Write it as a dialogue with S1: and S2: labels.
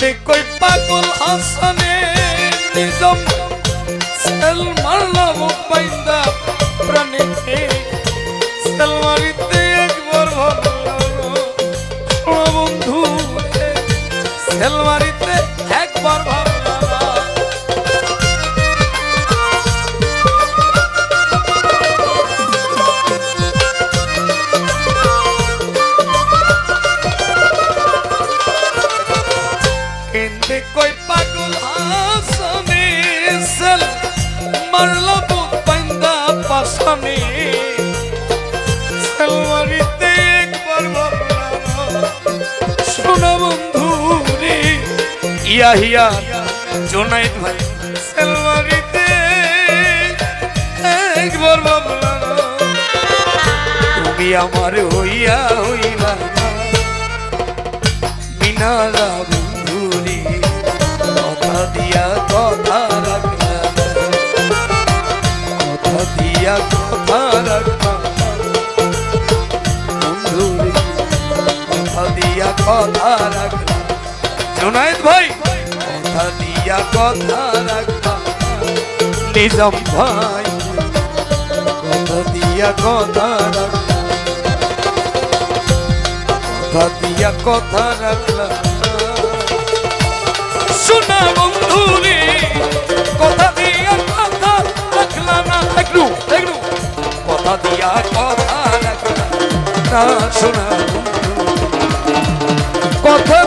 S1: কই পাগল হাসানে নিজম। সেল মারলাম বাইন্দা প্রাণে। সেল মারিতে কেন্দে কই পাগল হাসানে সেল, মারলা মুম্বাইন্দা পাশানে সেল মারিতে একবার শোনা বন্ধু রে, ইয়া হিয়া জোনাইদ ভাই সেলমারিতে একবার বাবলা তুমি আমার হইয়া হইলা না। মিনারা দিয়া কথা রাখলা না। বন্ধু রে কথা দিয়া কথা রাখলা জোনায়েদ ভাই কথা দিয়া কথা ভাই কথা দিয়া কথা রাখলা শোনা বন্ধু দিয়া কথা না শোনা কথা